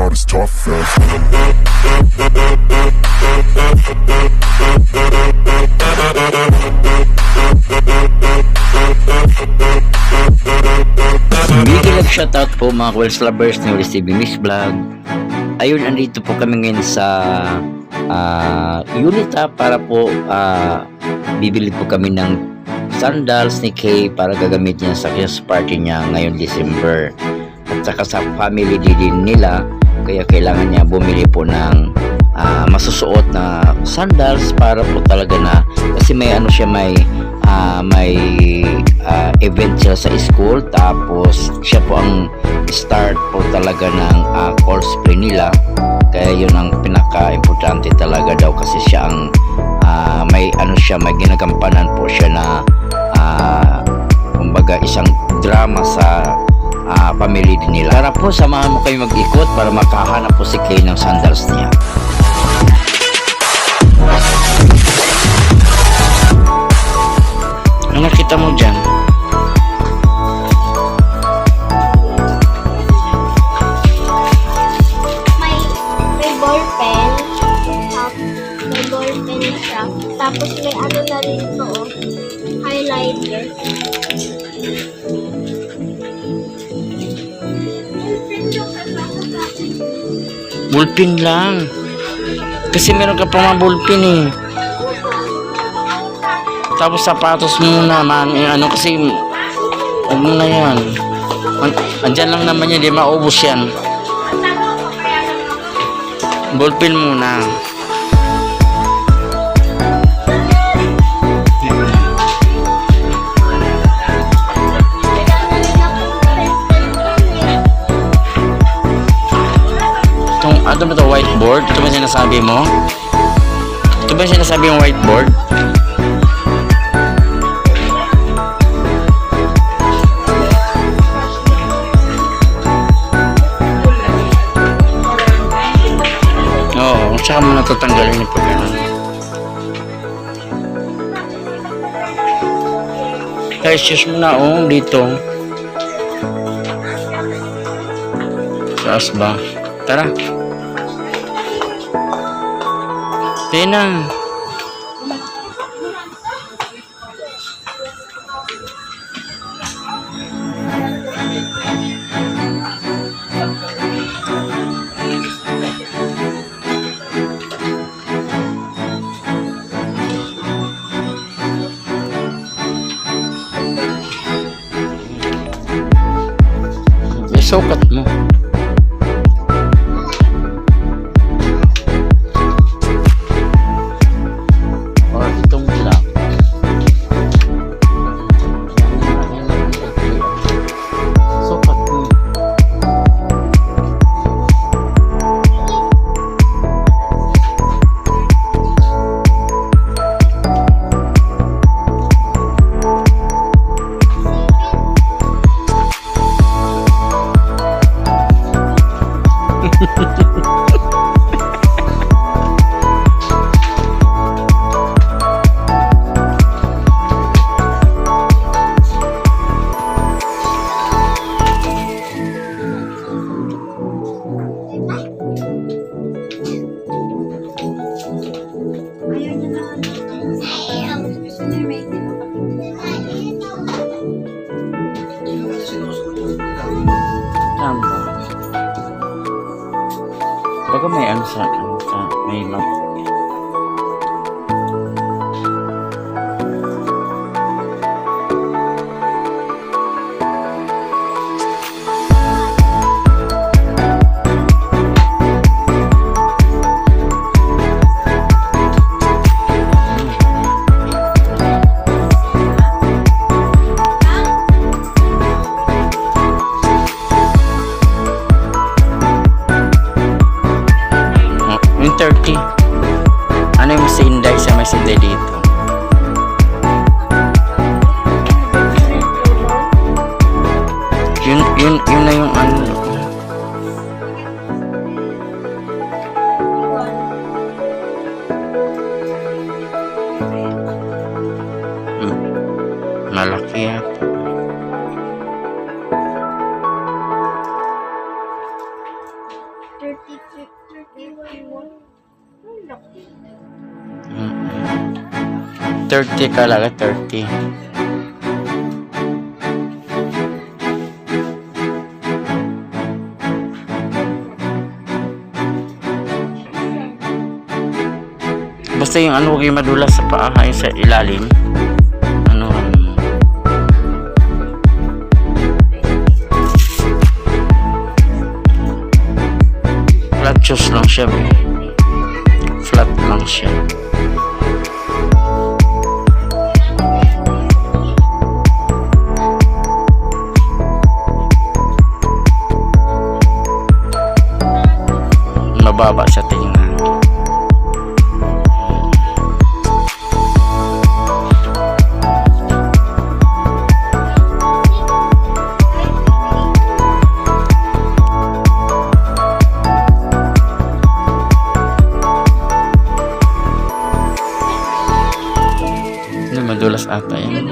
not as tough Big love shoutout po mga Wells lovers ni Wells TV Mix Vlog. Ayun, andito po kami ngayon sa ah, Unita para po ah, bibili po kami ng sandals ni Kay para gagamitin niya sa Christmas party niya ngayong December. At saka sa family din nila, kaya kailangan niya bumili po ng ah, masusuot na sandals para po talaga na kasi may ano siya may ah, may ah, event siya sa school. Tapos siya po ang start po talaga ng ah, course play nila. Kaya yun ang pinaka-importante talaga daw kasi siya ang ah, may ano siya may ginagampanan po siya na ah, kumbaga isang drama sa ah, family din nila. Tara po, samahan mo kayo mag-ikot para makahanap po si Kay ng sandals niya. Ano nakita mo dyan? may may ball pen. May ball. Tapos may ano na rin Bulpin lang. Kasi meron ka pa mga bulpin eh. Tapos sapatos muna, man, eh, ano kasi, huwag mo na yan. An andyan lang naman yan, di maubos yan. Bulpin muna. Ano ba ito, whiteboard? Ito ba sinasabi mo? Ito ba sinasabi yung whiteboard? Oo, tsaka mo natatanggalin yung pag ano. Guys, use mo oh, dito. Taas ba? Tara. Pena. Isukat mo. 30. Ano yung sa inday sa may sinday dito? Yun, yun, yun na yung ano. 30 kalaga, 30. Basta yung ano, huwag yung madulas sa paa, yung sa ilalim. Ano, um, flat shoes lang siya. Flat lang siya. Mababa sa tingnan. Hindi, madulas ata yan.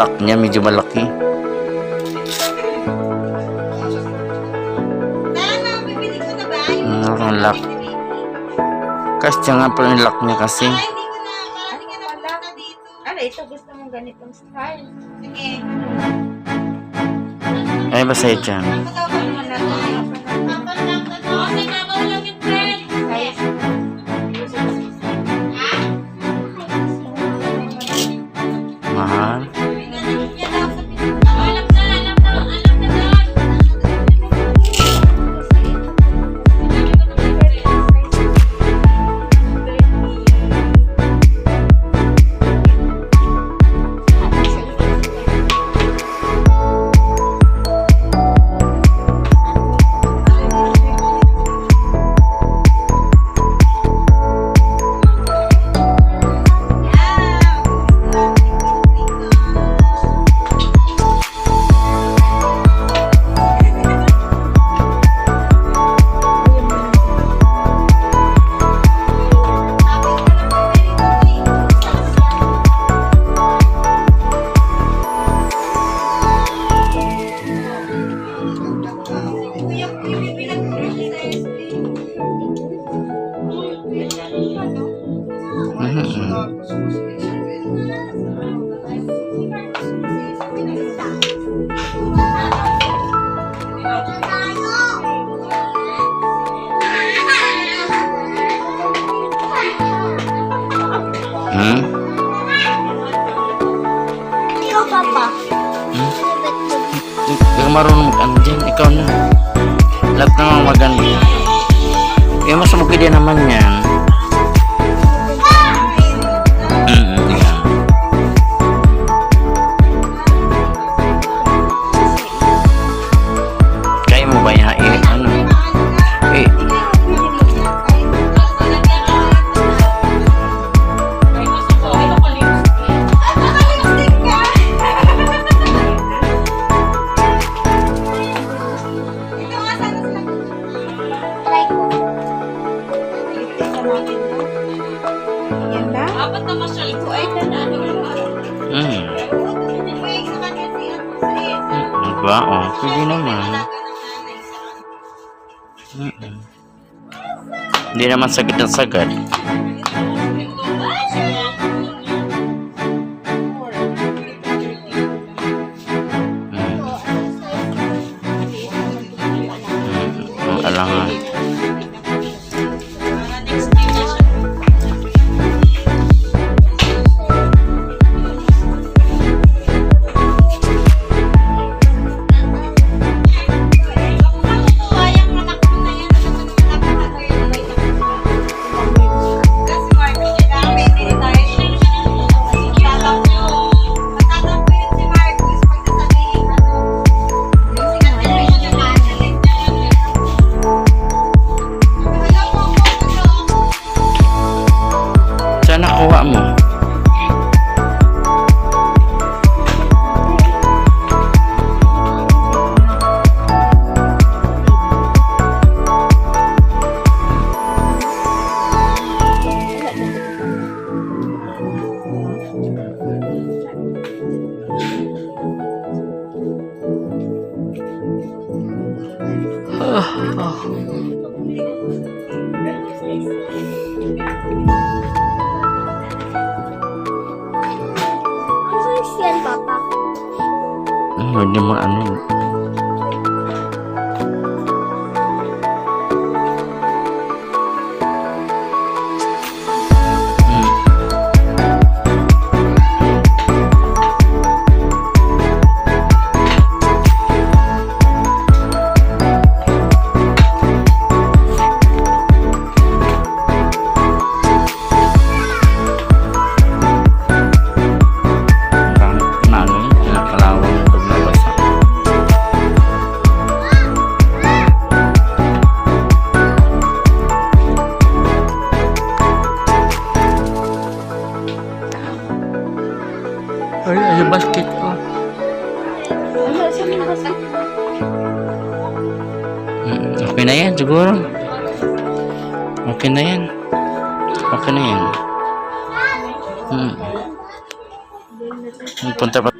Lock niya medyo malaki. Ba? Mm, ang lock. Kasi nga po yung lock niya kasi. Hindi ko na, parang hindi ka na punta dito. Ano, ito gusto mong ganitong style. Sige. Ay, basta dyan. Pagkakaroon mo na to. Kapag lang na to. Kabaw lang yung friend. Kaya, Mhm. Hmm? ikaw, Papa. Hmm? Hindi ka marunong mag-ano dyan. Ikaw na. Lahat na mga maganda. Eh, mas mukha naman yan. Hindi naman sagad ng sagad. Ano yan, Papa? Hmm, Hindi mo ano. Na yan, siguro. Okay na yan. Okay na yan. Hmm. Hmm, Punta pa.